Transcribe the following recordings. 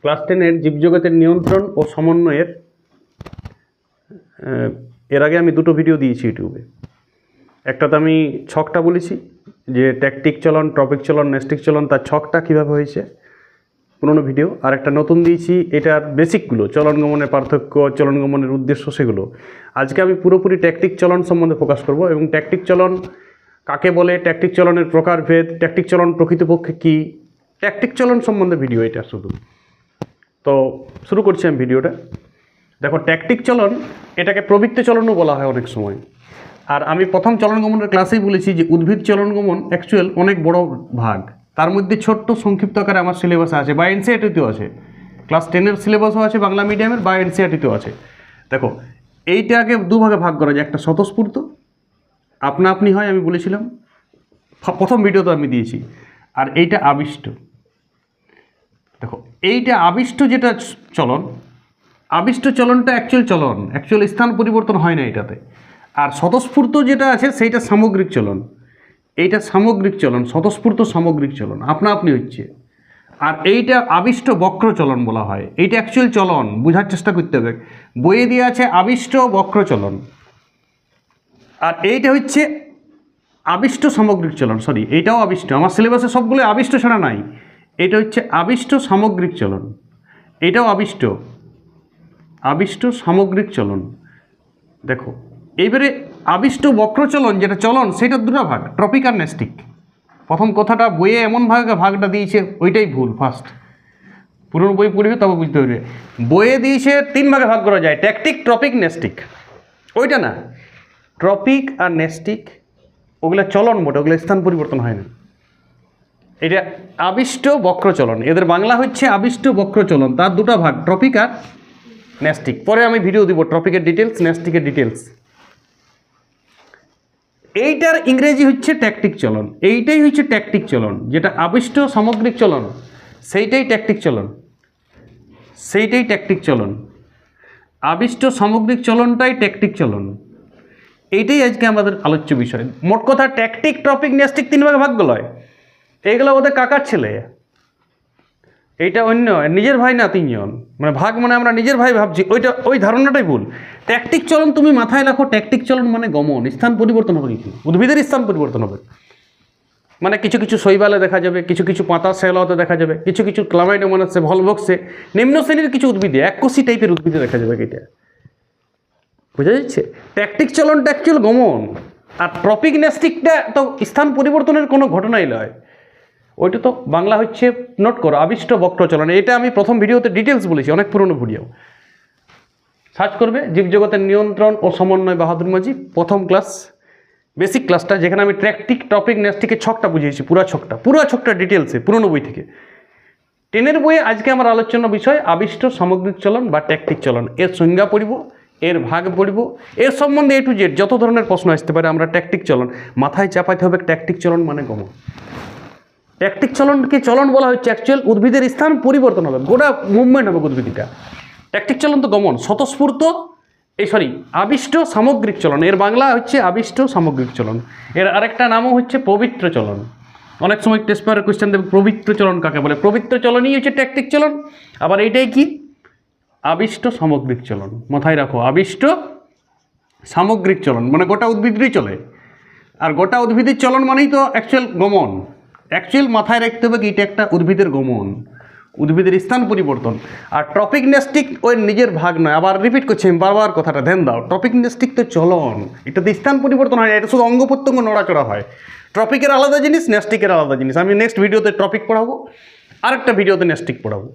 Class টেনের জীবজগতের নিয়ন্ত্রণ ও সমন্বয়ের এর আগে আমি দুটো ভিডিও দিয়েছি ইউটিউবে একটাতে আমি ছকটা বলেছি, যে ট্যাকটিক চলন টপিক চলন নেস্টিক চলন, তার ছকটা কীভাবে হয়েছে, পুরোনো ভিডিও আর একটা নতুন দিয়েছি, এটার বেসিকগুলো, চলন গমনের পার্থক্য, চলন গমনের উদ্দেশ্য সেগুলো। আজকে আমি পুরোপুরি ট্যাকটিক চলন সম্বন্ধে ফোকাস করব এবং ট্যাকটিক চলন কাকে বলে ট্যাকটিক চলনের প্রকারভেদ ট্যাকটিক চলন প্রকৃতপক্ষে কী ট্যাকটিক চলন সম্বন্ধে ভিডিও এটা শুধু। তো শুরু করছি আমি ভিডিওটা দেখো ট্যাকটিক চলন, এটাকে প্রবৃত্তি চলনও বলা হয় অনেক সময়। আর আমি প্রথম চলন গমনের ক্লাসেই বলেছি যে উদ্ভিদ চলন গমন অ্যাকচুয়াল অনেক বড় ভাগ। তার মধ্যে ছোট্ট সংক্ষিপ্ত আকারে আমার সিলেবাসে আছে, বা এনসিআরটিতেও আছে। ক্লাস টেনের সিলেবাসও আছে, বাংলা মিডিয়ামের বা এনসিআরটিতেও আছে। দেখো এইটাকে দুভাগে ভাগ করা যায়। একটা স্বতঃস্ফূর্ত আপনা আপনি হয়, আমি বলেছিলাম। প্রথম ভিডিওতে আমি দিয়েছি। আর এইটা আবিষ্ট। এইটা আবিষ্ট যেটা চলন, আবিষ্ট চলনটা অ্যাকচুয়াল চলন অ্যাকচুয়াল স্থান পরিবর্তন হয় না এটাতে। আর স্বতঃস্ফূর্ত যেটা আছে সেইটা সামগ্রিক চলন। এইটা সামগ্রিক চলন, স্বতঃস্ফূর্ত সামগ্রিক চলন, আপনা আপনি হচ্ছে। আর এইটা আবিষ্ট বক্র চলন বলা হয়। এইটা অ্যাকচুয়াল চলন, বোঝার চেষ্টা করতে হবে। বইয়ে দিয়ে আছে আবিষ্ট বক্র চলন। আর এইটা হচ্ছে আবিষ্ট সামগ্রিক চলন সরি এইটাও আবিষ্ট। আমার সিলেবাসে সবগুলো আবিষ্ট ছাড়া নাই। এটা হচ্ছে আবিষ্ট সামগ্রিক চলন। এটাও আবিষ্ট। আবিষ্ট সামগ্রিক চলন। দেখো এইবারে আবিষ্ট বক্রচলন যেটা চলন, সেটা দুটা ভাগ, ট্রপিক আর নেস্টিক। প্রথম কথাটা, বইয়ে এমন ভাগে, ভাগটা দিয়েছে, ওইটাই ভুল ফার্স্ট পুরনো বই পড়বে, তবে বুঝতে পারবে। বইয়ে দিয়েছে, তিন ভাগে ভাগ করা যায়, ট্যাকটিক, ট্রপিক, নেস্টিক। ওইটা না, ট্রপিক আর নেস্টিক, ওগুলো চলন মোটে, ওগুলো স্থান পরিবর্তন হয় না। এটা আবিষ্ট বক্রচলন। এদের বাংলা হচ্ছে আবিষ্ট বক্রচলন। তার দুটো ভাগ, ট্রপিক আর ন্যাস্টিক। পরে আমি ভিডিও দিব ট্রপিকের ডিটেলস ন্যাস্টিকের ডিটেলস এইটার ইংরেজি হচ্ছে ট্যাকটিক চলন। এইটাই হচ্ছে ট্যাকটিক চলন, যেটা আবিষ্ট সামগ্রিক চলন। সেইটাই ট্যাকটিক চলন। সেইটাই ট্যাকটিক চলন। আবিষ্ট সামগ্রিক চলনটাই ট্যাকটিক চলন। এইটাই আজকে আমাদের আলোচ্য বিষয়। মোট কথা ট্যাকটিক টপিক ন্যাস্টিক তিন ভাগে ভাগ হয় এইগুলো ওদের কাকার ছেলে। এইটা অন্য, নিজের ভাই না তিনজন। মানে ভাগ মানে আমরা নিজের ভাই ভাবছি। ওইটা, ওই ধারণাটাই ভুল। ট্যাকটিক চলন তুমি মাথায় রাখো ট্যাকটিক চলন মানে গমন। স্থান পরিবর্তন হবে কিছু। উদ্ভিদের স্থান পরিবর্তন হবে। মানে কিছু কিছু শৈবালে দেখা যাবে, কিছু কিছু পাতা শ্যালতে দেখা যাবে, কিছু কিছু ক্লামাইডোমানাসে ভলভক্সে নিম্ন শ্রেণির কিছু উদ্ভিদে, এককোষী টাইপের উদ্ভিদে দেখা যাবে এটা। বোঝা যাচ্ছে? ট্যাকটিক চলনটা অ্যাকচুয়াল গমন। আর ট্রপিক নেস্টিকটা তো স্থান পরিবর্তনের কোনো ঘটনাই নয়। ওইটা তো বাংলা হচ্ছে নোট করো, আবিষ্ট বক্র চলন। এটা আমি প্রথম ভিডিওতে ডিটেলস বলেছি, অনেক পুরনো ভিডিও। সার্চ করবে, জীবজগতের নিয়ন্ত্রণ ও সমন্বয় বাহাদুর মাঝি, প্রথম ক্লাস বেসিক ক্লাসটা যেখানে আমি ট্র্যাকটিক টপিক নেস্টিকের ছকটা বুঝিয়েছি, পুরা ছকটা। পুরো ছকটা ডিটেলসে পুরনো বই থেকে। টেনের বইয়ে আজকে আমার আলোচনা বিষয়, আবিষ্ট সামগ্রিক চলন বা ট্যাকটিক চলন। এর সংজ্ঞা পড়িব, এর ভাগ পড়িব, এর সম্বন্ধে এ টু জেড যত ধরনের প্রশ্ন আসতে পারে, আমরা ট্যাকটিক চলন। মাথায় চাপাইতে হবে ট্যাকটিক চলন মানে গমন। ট্যাকটিক চলনকে চলন বলা হচ্ছে? অ্যাকচুয়াল উদ্ভিদের স্থান পরিবর্তন হবে। গোটা মুভমেন্ট হবে উদ্ভিদটা। ট্যাকটিক চলন তো গমন, স্বতঃস্ফূর্ত, এই সরি আবিষ্ট সামগ্রিক চলন। এর বাংলা হচ্ছে আবিষ্ট সামগ্রিক চলন। এর আরেকটা নামও হচ্ছে পবিত্র চলন। অনেক সময় টেস্ট পেপারের কোয়েশ্চেন দেবে, পবিত্র চলন কাকে বলে? পবিত্র চলনই হচ্ছে ট্যাকটিক চলন। আবার এইটাই কি? আবিষ্ট সামগ্রিক চলন। মাথায় রাখো, আবিষ্ট সামগ্রিক চলন। মানে গোটা উদ্ভিদই চলে। আর গোটা উদ্ভিদের চলন মানেই তো অ্যাকচুয়াল গমন। অ্যাকচুয়াল মাথায় রাখতে হবে কি, এটা একটা উদ্ভিদের গমন, উদ্ভিদের স্থান পরিবর্তন। আর টপিক নেস্টিক ওই নিজের ভাগ নয়। আবার রিপিট করছি, আমি বারবার কথাটা, ধ্যান দাও। টপিক নেস্টিক তো চলন। এটাতে স্থান পরিবর্তন হয় না, এটা শুধু অঙ্গ প্রত্যঙ্গ নড়াচড়া হয়। টপিকের আলাদা জিনিস নেস্টিকের আলাদা জিনিস। আমি নেক্সট ভিডিওতে টপিক পড়াবো, আরেকটা ভিডিওতে নেস্টিক পড়াবো।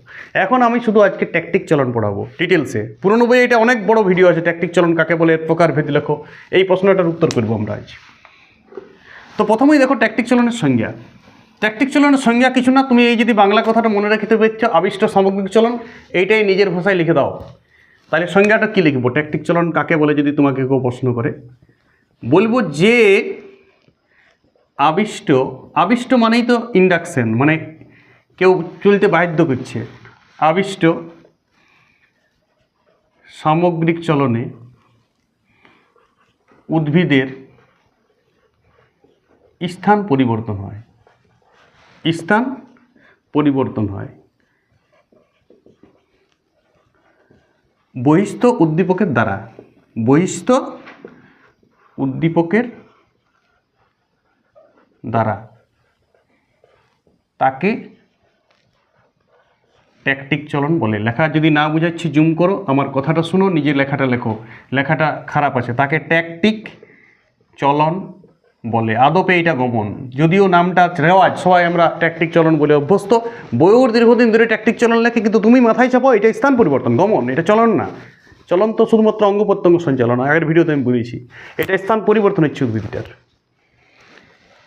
এখন আমি শুধু আজকে ট্যাকটিক চলন পড়াবো ডিটেলসে পুরনো বইয়ে এটা অনেক বড় ভিডিও আছে ট্যাকটিক চলন কাকে বলে, এর প্রকার ভেদ লেখো। এই প্রশ্নটার উত্তর করব আমরা আজ। তো প্রথমেই দেখো ট্যাকটিক চলনের সংজ্ঞা। ট্যাকটিক চলনের সংজ্ঞা কিছু না, তুমি এই যদি বাংলা কথাটা মনে রাখিতে পেরেছ, আবিষ্ট সামগ্রিক চলন, এইটাই নিজের ভাষায় লিখে দাও। তাহলে সংজ্ঞাটা কী লিখব? ট্যাকটিক চলন কাকে বলে যদি তোমাকে কেউ প্রশ্ন করে? বলব যে, আবিষ্ট আবিষ্ট মানেই তো ইন্ডাকশন মানে কেউ চলতে বাধ্য করছে। আবিষ্ট সামগ্রিক চলনে উদ্ভিদের স্থান পরিবর্তন হয়। স্থান পরিবর্তন হয়। বহিস্থ উদ্দীপকের দ্বারা, বহিস্থ উদ্দীপকের দ্বারা তাকে ট্যাকটিক চলন বলে। লেখা যদি না বুঝাচ্ছি, জুম করো, আমার কথাটা শুনো নিজে লেখাটা লেখো। লেখাটা খারাপ আছে। তাকে ট্যাকটিক চলন বলে, আদপে এটা গমন। যদিও নামটা রেওয়াজ, সবাই আমরা ট্যাকটিক চলন বলে অভ্যস্ত। বইয়ের দীর্ঘদিন ধরে ট্যাকটিক চলন লেখে, কিন্তু তুমি মাথায় চাপো, এটা স্থান পরিবর্তন, গমন, এটা চলন না। চলন তো শুধুমাত্র অঙ্গ প্রত্যঙ্গ সঞ্চালন, আগের ভিডিওতে আমি বলেছি এটা স্থান পরিবর্তন হচ্ছে উদ্ভিদটার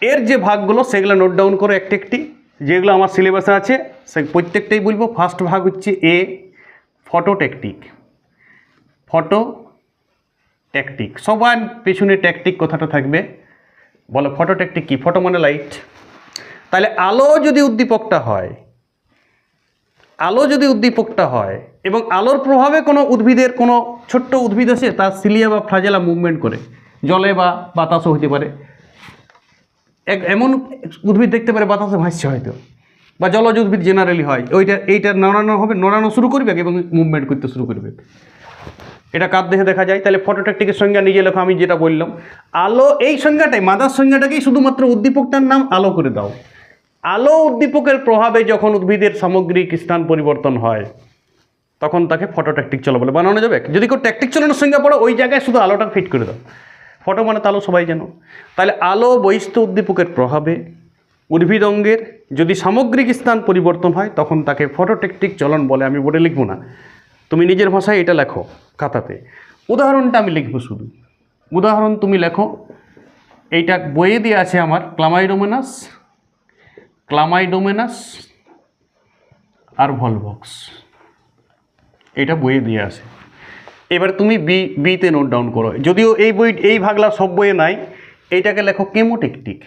এর যে ভাগগুলো, সেগুলো নোট ডাউন করো একটি একটি। যেগুলো আমার সিলেবাসে আছে, সে প্রত্যেকটাই বলব। ফার্স্ট ভাগ হচ্ছে এ ফটো ট্যাকটিক ফটো ট্যাকটিক সবার পেছনে ট্যাকটিক কথাটা থাকবে। বলো ফটো ট্যাকটিক কী? ফটো মানে লাইট তাহলে আলো যদি উদ্দীপকটা হয়, আলো যদি উদ্দীপকটা হয়, এবং আলোর প্রভাবে কোনো উদ্ভিদের, কোনো ছোট্ট উদ্ভিদ আছে, তার সিলিয়া বা ফ্লাজেলা মুভমেন্ট করে, জলে বা বাতাসও হতে পারে। এক, এমন উদ্ভিদ দেখতে পারে বাতাসে ভাসছে হয়তো, বা জলজ উদ্ভিদ জেনারেলি হয়, ওইটা, এইটা নড়ানো হবে, নড়ানো শুরু করবে এবং মুভমেন্ট করতে শুরু করবে। এটা কার দেখে দেখা যায়? তাহলে ফটোটেকটিকের সংজ্ঞা নিজে লেখো, আমি যেটা বললাম। আলো, এই সংজ্ঞাটাই মাদার সংজ্ঞাটাকেই শুধুমাত্র উদ্দীপকটার নাম আলো করে দাও। আলো উদ্দীপকের প্রভাবে যখন উদ্ভিদের সামগ্রিক স্থান পরিবর্তন হয়, তখন তাকে ফটোট্যাকটিক চলো বলে বানানো যাবে। যদি কেউ ট্যাকটিক চলনের সংজ্ঞা পড়ো, ওই জায়গায় শুধু আলোটা ফিট করে দাও। ফটো মানে তো তালো সবাই জানো। তাহলে আলো বহিস্থ উদ্দীপকের প্রভাবে উদ্ভিদ অঙ্গের যদি সামগ্রিক স্থান পরিবর্তন হয়, তখন তাকে ফটোটেকটিক চলন বলে আমি বোর্ডে লিখব না। তুমি নিজের ভাষায় এটা লেখো। খাতাতে। উদাহরণটা আমি লিখব শুধু। উদাহরণ তুমি লেখো, এইটা বইয়ে দিয়ে আছে আমার, ক্লামাইডোমেনাস ক্লামাইডোমেনাস আর ভলভক্স। এটা বইয়ে দিয়ে আছে। এবার তুমি বি বিতে নোট ডাউন করো। যদিও এই বই, এই ভাগলা সব বইয়ে নাই, এইটাকে লেখো কেমোটেকটিক।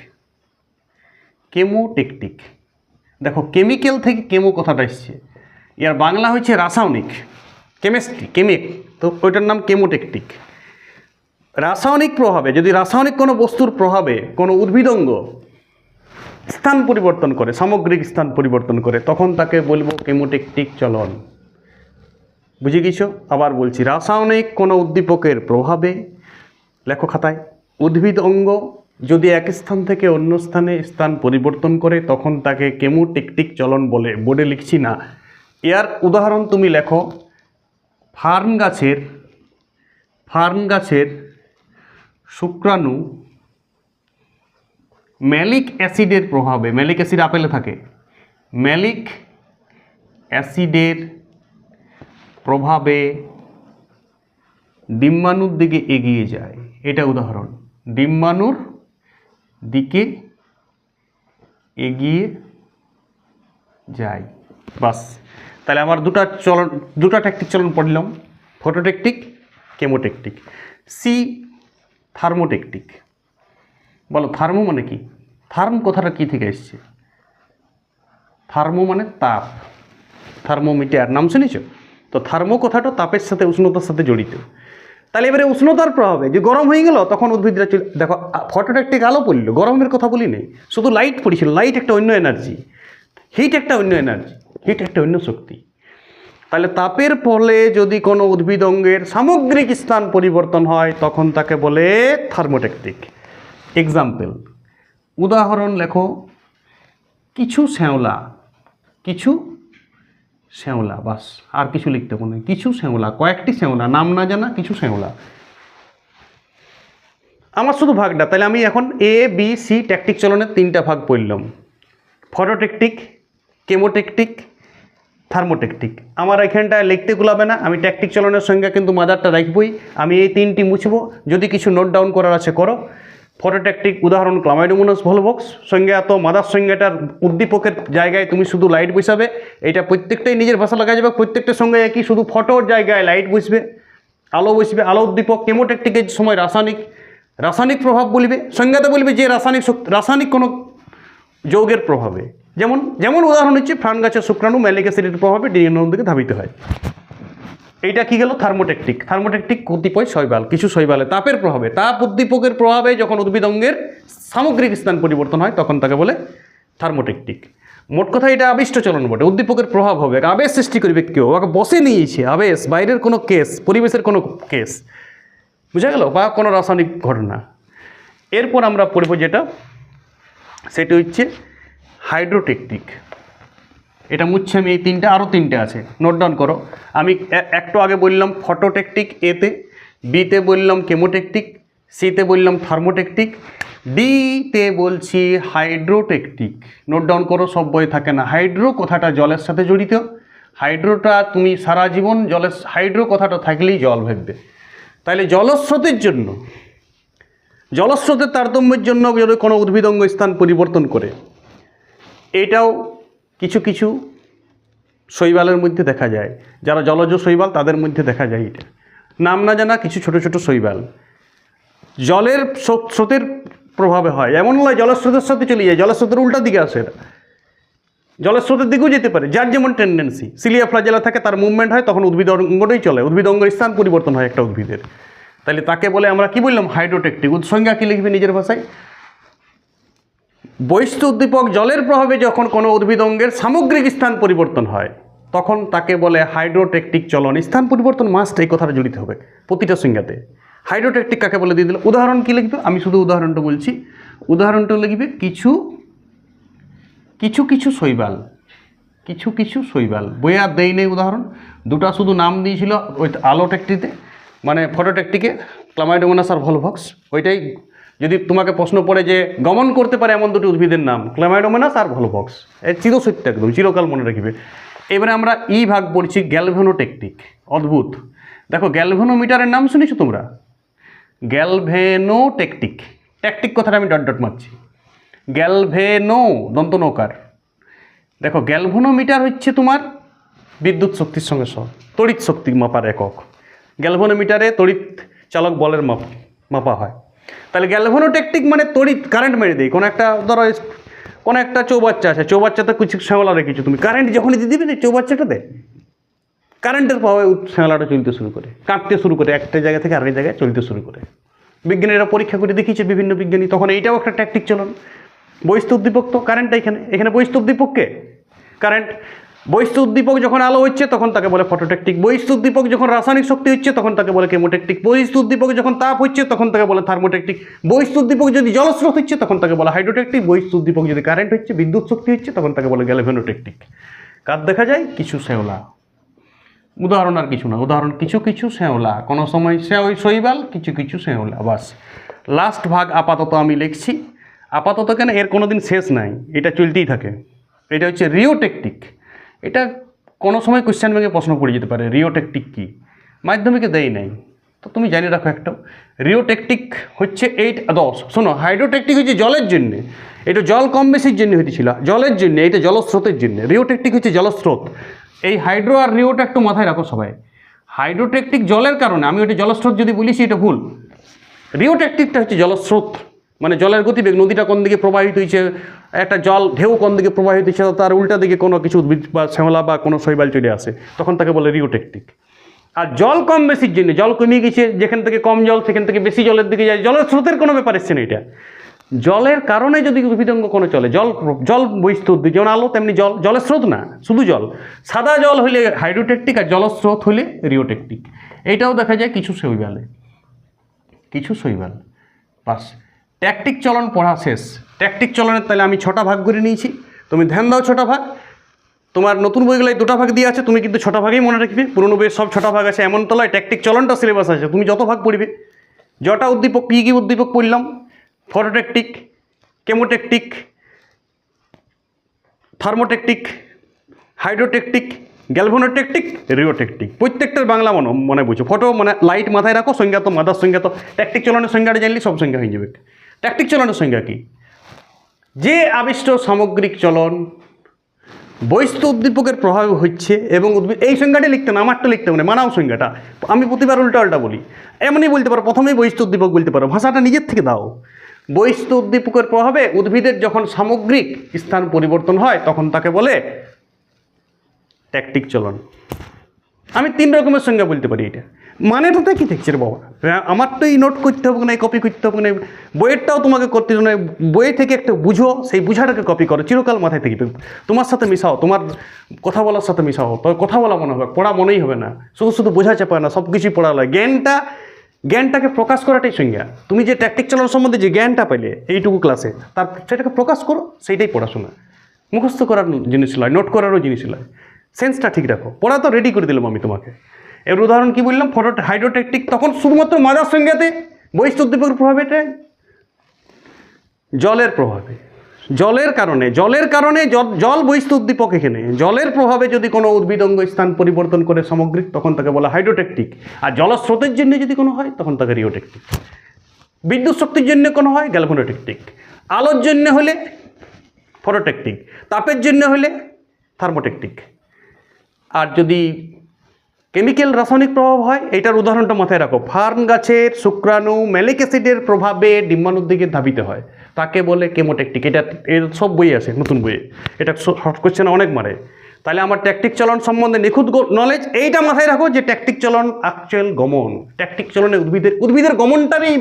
কেমোটেকটিক। দেখো, কেমিক্যাল থেকে কেমো কথাটা এসছে। ইয়ার বাংলা হচ্ছে রাসায়নিক। কেমিস্ট্রি, কেমিক। তো ওইটার নাম কেমোটেকটিক। রাসায়নিক প্রভাবে, যদি রাসায়নিক কোনো বস্তুর প্রভাবে কোনো উদ্ভিদঙ্গ স্থান পরিবর্তন করে, সামগ্রিক স্থান পরিবর্তন করে, তখন তাকে বলব কেমোটেকটিক চলন। বুঝে গেছো? আবার বলছি, রাসায়নিক কোনো উদ্দীপকের প্রভাবে, লেখো খাতায় উদ্ভিদ অঙ্গ যদি এক স্থান থেকে অন্য স্থানে স্থান পরিবর্তন করে, তখন তাকে কেমোটেকটিক চলন বলে, বোর্ডে লিখছি না। এর উদাহরণ তুমি লেখো ফার্ন গাছের ফার্ন গাছের শুক্রাণু ম্যালিক অ্যাসিডের প্রভাবে, ম্যালিক অ্যাসিড আপেলে থাকে, ম্যালিক অ্যাসিডের প্রভাবে ডিম্বাণুর দিকে এগিয়ে যায়। এটা উদাহরণ। ডিম্বাণুর দিকে এগিয়ে যায়। বাস। তাহলে আমার দুটা চলন, দুটা ট্যাকটিক চলন পড়লাম। ফটোটেকটিক কেমোটেকটিক সি থার্মোটেকটিক বলো থার্মো মানে কি? থার্ম কথাটা কি থেকে এসছে? থার্মো মানে তাপ। থার্মোমিটার নাম শুনেছ? তো থার্মো কথাটা তাপের সাথে উষ্ণতার সাথে জড়িত। তাহলে এবারে উষ্ণতার প্রভাবে যে গরম হয়ে গেল, তখন উদ্ভিদরা চলে, দেখো ফটোটেকটিক আলো পড়ল, গরমের কথা বলি নেই, শুধু লাইট পড়েছিল লাইট একটা অন্য এনার্জি হিট একটা অন্য এনার্জি হিট একটা অন্য শক্তি। তাহলে তাপের ফলে যদি কোনো উদ্ভিদ অঙ্গের সামগ্রিক স্থান পরিবর্তন হয়, তখন তাকে বলে থার্মোটেকটিক। এক্সাম্পল উদাহরণ লেখো, কিছু শ্যাওলা কিছু শ্যাওলা, বাস, আর কিছু লিখতে না কিছু শ্যাওলা, কয়েকটি শ্যাওলা, নাম না জানা, কিছু শ্যাওলা। আমার শুধু ভাগটা, তাহলে আমি এখন এ বি সি ট্যাকটিক চলনের তিনটা ভাগ পড়লাম। ফটোটেকটিক কেমোটেকটিক থার্মোটেকটিক আমার এখানটায় লিখতে গুলাবে না, আমি ট্যাকটিক চলনের সঙ্গে কিন্তু মাদারটা রাখবই, আমি এই তিনটি মুছবো, যদি কিছু নোট ডাউন করার আছে করো। ফটোট্যাকটিক উদাহরণ ক্লামাইডোমোনাস ভলভক্স এত মাদার সংজ্ঞাটার উদ্দীপকের জায়গায় তুমি শুধু লাইট বসাবে, এটা প্রত্যেকটাই নিজের ভাষা লাগা যাবে প্রত্যেকটা সঙ্গে একই শুধু ফটোর জায়গায় লাইট বসবে, আলো বসবে, আলো উদ্দীপক কেমোটেকটিকের সময় রাসায়নিক রাসায়নিক প্রভাব বলবে সংজ্ঞাতে বলবে যে রাসায়নিক রাসায়নিক কোনো যৌগের প্রভাবে। যেমন যেমন উদাহরণ হচ্ছে ফ্রান গাছের শুক্রাণু ম্যালিক অ্যাসিডের প্রভাবে ডিএনএর দিকে ধাবিত হয়। এইটা কি গেল? থার্মোটেকটিক। থার্মোটেকটিক কতিপয় শৈবাল, কিছু শৈবালে তাপের প্রভাবে। তাপ উদ্দীপকের প্রভাবে যখন উদ্ভিদ অঙ্গের সামগ্রিক স্থান পরিবর্তন হয়, তখন তাকে বলে থার্মোটেকটিক। মোট কথা, এটা আবিষ্ট চলন বটে। উদ্দীপকের প্রভাব হবে আবেশ সৃষ্টি করবে কেউ, ওকে বসে নিয়েছে, আবেশ, বাইরের কোনো কেস, পরিবেশের কোনো কেস। বুঝা গেল? বা কোনো রাসায়নিক ঘটনা। এরপর আমরা পড়ব যেটা, সেটি হচ্ছে হাইড্রোটেকটিক। এটা মুচ্ছে আমি এই তিনটে আরও তিনটে আছে। নোট ডাউন করো। আমি একটু আগে বললাম ফটোটেকটিক এতে বিতে বললাম কেমোটেকটিক সিতে বললাম থার্মোটেকটিক ডিতে বলছি হাইড্রোটেকটিক নোট ডাউন করো, সব বই থাকে না। হাইড্রো কথাটা জলের সাথে জড়িত। হাইড্রোটা তুমি সারা জীবন জলের হাইড্রো কথাটা থাকলেই জল ভাববে তাহলে জলস্রোতের জন্য, জলস্রোতের তারতম্যের জন্য যদি কোনো উদ্ভিদঙ্গ স্থান পরিবর্তন করে এটাও কিছু কিছু শৈবালের মধ্যে দেখা যায়। যারা জলজ শৈবাল, তাদের মধ্যে দেখা যায় এটা। নাম না জানা কিছু ছোট ছোট শৈবাল। জলের স্রোত- স্রোতের প্রভাবে হয়। এমন নয়, জলস্রোতের সাথে চলে যায়। জলস্রোতের উল্টা দিকে আসে এটা। জলের স্রোতের দিকেও যেতে পারে। যার যেমন টেন্ডেন্সি সিলিয়া ফ্লাজেলা থাকে তার মুভমেন্ট হয়, তখন উদ্ভিদ অঙ্গটাই চলে। উদ্ভিদ অঙ্গের স্থান পরিবর্তন হয় একটা উদ্ভিদের। তাহলে তাকে বলে আমরা কি বললাম? হাইড্রোটেকটিক উৎসংজ্ঞা কি লিখবে নিজের ভাষায়? বৈশ্য উদ্দীপক জলের প্রভাবে যখন কোনো উদ্ভিদ অঙ্গের সামগ্রিক স্থান পরিবর্তন হয়, তখন তাকে বলে হাইড্রোটেকটিক চলন। স্থান পরিবর্তন মাস্ট এই কথাটা জড়িত হবে প্রতিটা সংজ্ঞাতে। হাইড্রোটেকটিক কাকে বলে? দিয়ে দিল উদাহরণ কী লিখবে? আমি শুধু উদাহরণটা বলছি। উদাহরণটা লিখবে কিছু কিছু কিছু শৈবাল, কিছু কিছু শৈবাল। বই আর দেই নেই উদাহরণ। দুটা শুধু নাম দিয়েছিল ওই আলোটেকটিতে মানে ফটোটেকটিকে, ক্লামাইডোমোনাস আর ভলভক্স। ওইটাই যদি তোমাকে প্রশ্ন পড়ে যে গমন করতে পারে এমন দুটি উদ্ভিদের নাম ক্লামাইডোমোনাস আর ভলভক্স এর চিরসত্য একদম, চিরকাল মনে রাখবে। এবারে আমরা ই ভাগ পড়ছি গ্যালভেনোটেকটিক অদ্ভুত। দেখো, গ্যালভেনোমিটারের নাম শুনেছো তোমরা? গ্যালভেনোটেকটিক, ট্যাকটিক কথাটা আমি ডট ডট মারছি। গ্যালভেনো, দন্ত নৌকার। দেখো, গ্যালভোনোমিটার হচ্ছে তোমার বিদ্যুৎ শক্তির সঙ্গে সহ, তড়িৎ শক্তি মাপার একক। গ্যালভোনোমিটারে তড়িৎ চালক বলের মাপ, মাপা হয়। তাহলে গ্যালভোনোটেকটিক মানে তড়িৎ কারেন্ট মেরে দেয় কোনো একটা, ধরো কোনো একটা চৌবাচ্চা আছে, চৌবাচ্চাতে কিছু শ্যাওলা রেখেছো তুমি। কারেন্ট যখনই দিয়ে দিবে না চৌবাচ্চাটাতে কারেন্টের উৎ- শ্যাওলাটা চলতে শুরু করে, কাঁপতে শুরু করে, একটা জায়গা থেকে আরেক জায়গায় চলতে শুরু করে। বিজ্ঞানীরা পরীক্ষা করে দেখিয়েছে বিভিন্ন বিজ্ঞানী, তখন এইটাও একটা ট্যাকটিক চলন। বৈস্ত উদ্দীপক তো কারেন্টটা এখানে। এখানে বৈস্ত উদ্দীপককে কারেন্ট বৈস্ত উদ্দীপক যখন আলো হচ্ছে, তখন তাকে বলে ফটোটেকটিক বৈস্ত উদ্দীপক যখন রাসায়নিক শক্তি হচ্ছে, তখন তাকে বলে কেমোটেকটিক বৈস্ত উদ্দীপক যখন তাপ হচ্ছে, তখন তাকে বলে থার্মোটেকটিক বৈস্ত উদ্দীপক যদি জলস্রোত হচ্ছে, তখন তাকে বলে হাইড্রোটেকটিক বৈস্ত উদ্দীপক যদি কারেন্ট হচ্ছে, বিদ্যুৎ শক্তি হচ্ছে, তখন তাকে বলে গ্যালভেনোটেকটিক কার দেখা যায়? কিছু শ্যাওলা। উদাহরণ আর কিছু না। উদাহরণ, কিছু কিছু শ্যাওলা। কোনো সময় শ্যাওই শৈবাল, কিছু কিছু শ্যাওলা। বাস। লাস্ট ভাগ আপাতত আমি লিখছি। আপাতত কেন? এর কোনো দিন শেষ নাই। এটা চলতেই থাকে। এটা হচ্ছে রিওটেকটিক এটা কোনো সময় কোশ্চেন ব্যাংকে প্রশ্ন পড়ে যেতে পারে রিওটেকটিক কী? মাধ্যমিকে দেয় নাই। তো তুমি জানি রাখো একটা রিওটেকটিক হচ্ছে এইট দশ। শোনো হাইড্রোটেকটিক হচ্ছে জলের জন্যে। এটা জল কম বেশির জন্য হয়েছিল জলের জন্য, এটা জলস্রোতের জন্য। রিওটেকটিক হচ্ছে জলস্রোত। এই হাইড্রো আর রিওটা একটু মাথায় রাখো সবাই। হাইড্রোটেকটিক জলের কারণে, আমি ওটা জলস্রোত যদি বলিছি এটা ভুল। রিওটেকটিকটা হচ্ছে জলস্রোত। মানে জলের গতিবেগ নদীটা কোন দিকে প্রবাহিত হয়েছে একটা জল, ঢেউ কোন দিকে প্রবাহিত হয়েছে তার উল্টা দিকে কোনো কিছু উদ্ভিদ বা শ্যামলা বা কোনো শৈবাল চলে আসে। তখন তাকে বলে রিওটেকটিক। আর জল কম বেশির জন্য, জল কমে গেছে, যেখান থেকে কম জল, সেখান থেকে বেশি জলের দিকে যায়, জলের স্রোতের কোনো ব্যাপার এসছে না এটা। জলের কারণে যদি উদ্ভিদঙ্গ কোনো চলে, জল জল উদ্ভিদ, যেমন আলো, তেমনি জল, জলের স্রোত না, শুধু জল। সাদা জল হলে হাইড্রোটেকটিক আর জলস্রোত হলে রিওটেকটিক। এইটাও দেখা যায় কিছু শৈবালে। কিছু শৈবাল। বাস। ট্যাকটিক চলন পড়া শেষ। ট্যাকটিক চলনের তাহলে আমি ছটা ভাগ করে নিয়েছি। তুমি ধ্যান দাও ছটা ভাগ। তোমার নতুন বইগুলোয় দুটো ভাগ দিয়ে আছে, তুমি কিন্তু ছটা ভাগেই মনে রাখবে। পুরনো বইয়ের সব ছটা ভাগ আছে, এমন তলায় ট্যাকটিক চলনটা সিলেবাস আছে, তুমি যত ভাগ পড়বে। যটা উদ্দীপক কী কী উদ্দীপক পড়লাম। ফটোটেকটিক কেমোটেকটিক থার্মোটেকটিক হাইড্রোটেকটিক গ্যালভোনোটেকটিক রিওটেকটিক প্রত্যেকটার বাংলা মনে মনে বুঝো। ফটো মানে লাইট মাথায় রাখো, সংজ্ঞাত মাদার সংজ্ঞাত। ট্যাকটিক চলনের সংজ্ঞাটা জানলে সব সংজ্ঞা হয়ে যাবে। ট্যাকটিক চলনের সংজ্ঞা কি? যে আবিষ্ট সামগ্রিক চলন বৈস্ত উদ্দীপকের প্রভাব হচ্ছে এবং উদ্ভিদ এই সংজ্ঞাটা লিখতে না, আমারটা লিখতে মানে মানাও সংজ্ঞাটা। আমি প্রতিবার উল্টা উল্টা বলি। এমনই বলতে পারো, প্রথমেই বৈস্ত উদ্দীপক বলতে পারো। ভাষাটা নিজের থেকে দাও। বৈস্ত উদ্দীপকের প্রভাবে উদ্ভিদের যখন সামগ্রিক স্থান পরিবর্তন হয়, তখন তাকে বলে ট্যাকটিক চলন। আমি তিন রকমের সংজ্ঞা বলতে পারি এটা। মানেটাতে কি দেখছে রে বাবা। আমার তো এই নোট করতে হবে না কপি করতে হবে না বইয়েরটাও তোমাকে করতে হবে না বই থেকে একটা বুঝো, সেই বুঝাটাকে কপি করো, চিরকাল মাথায় থেকে তোমার সাথে মিশাও তোমার কথা বলার সাথে মিশাও তবে কথা বলা মনে হবে পড়া মনেই হবে না, শুধু শুধু বোঝা চাপা না, সব কিছুই পড়া লাগে। জ্ঞানটা, জ্ঞানটাকে প্রকাশ করাটাই সংজ্ঞা। তুমি যে ট্যাকটিক চালানোর সম্বন্ধে যে জ্ঞানটা পেলে এইটুকু ক্লাসে তার সেটাকে প্রকাশ করো, সেইটাই পড়াশোনা। মুখস্থ করার জিনিস নয় নোট করারও জিনিস নয়। সেন্সটা ঠিক রাখো। পড়া তো রেডি করে দিলাম আমি তোমাকে। এর উদাহরণ কি বললাম? ফটো হাইড্রোটেকটিক তখন শুধুমাত্র মাদার সংজ্ঞাতে বহিষ্ঠ উদ্দীপকের প্রভাবে এটা জলের প্রভাবে। জলের কারণে জলের কারণে জল বহিষ্ঠ উদ্দীপক এখানে। জলের প্রভাবে যদি কোনো উদ্ভিদ অঙ্গ স্থান পরিবর্তন করে সামগ্রিক তখন তাকে বলা হাইড্রোটেকটিক আর জলস্রোতের জন্য যদি কোনো হয়, তখন তাকে রিওটেকটিক বিদ্যুৎ শক্তির জন্য কোনো হয় গ্যালভোনোটেকটিক আলোর জন্য হলে ফটোটেকটিক তাপের জন্য হলে থার্মোটেকটিক আর যদি কেমিক্যাল রাসায়নিক প্রভাব হয় এটার উদাহরণটা মাথায় রাখো। ফার্ন গাছের শুক্রাণু ম্যালিক অ্যাসিডের প্রভাবে ডিম্বাণুর দিকে ধাবিত হয়। তাকে বলে কেমোটেকটিক। এটা এর সব বই আছে, নতুন বইয়ে। এটা শর্ট কোশ্চেন অনেক মারে। তাহলে আমার ট্যাকটিক চলন সম্বন্ধে নিখুঁত নলেজ এইটা মাথায় রাখো যে ট্যাকটিক চলন অ্যাকচুয়াল গমন। ট্যাকটিক চলনে উদ্ভিদের উদ্ভিদের গমনটারই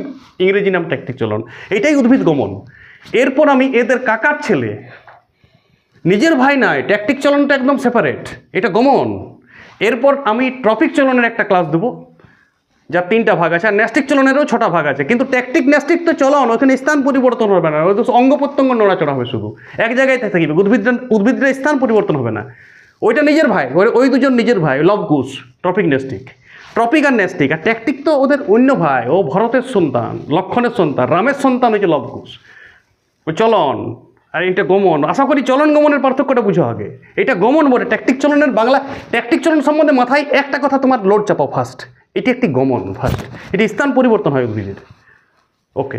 ইংরেজি নাম ট্যাকটিক চলন। এটাই উদ্ভিদ গমন। এরপর আমি এদের কাকার ছেলে। নিজের ভাই নয় ট্যাকটিক চলনটা একদম সেপারেট এটা গমন। এরপর আমি ট্রফিক চলনের একটা ক্লাস দেবো যার তিনটা ভাগ আছে, আর ন্যাস্টিক চলনেরও ছটা ভাগ আছে। কিন্তু ট্যাকটিক ন্যাস্টিক তো চলন ওখানে স্থান পরিবর্তন হবে না ওই অঙ্গ প্রত্যঙ্গ নড়াচড়া হবে শুধু। এক জায়গায় থাকবে উদ্ভিদ উদ্ভিদের স্থান পরিবর্তন হবে না। ওইটা নিজের ভাই, ওই- দুজন নিজের ভাই, Lav Kush tropic nastic. Tropic আর ন্যাস্টিক, আর ট্যাকটিক তো ওদের অন্য ভাই, ও ভরতের সন্তান, লক্ষণের সন্তান, রামের সন্তান হচ্ছে লব কুশ ওই চলন। আর এটা গমন। আশা করি চলন গমনের পার্থক্যটা বুঝো আগে। এটা গমন বলে ট্যাকটিক চলনের বাংলা, ট্যাকটিক চলন সম্বন্ধে মাথায় একটা কথা তোমার লোড চাপাও ফার্স্ট এটি একটি গমন ফার্স্ট এটি স্থান পরিবর্তন হয় উদ্ভিদের। ওকে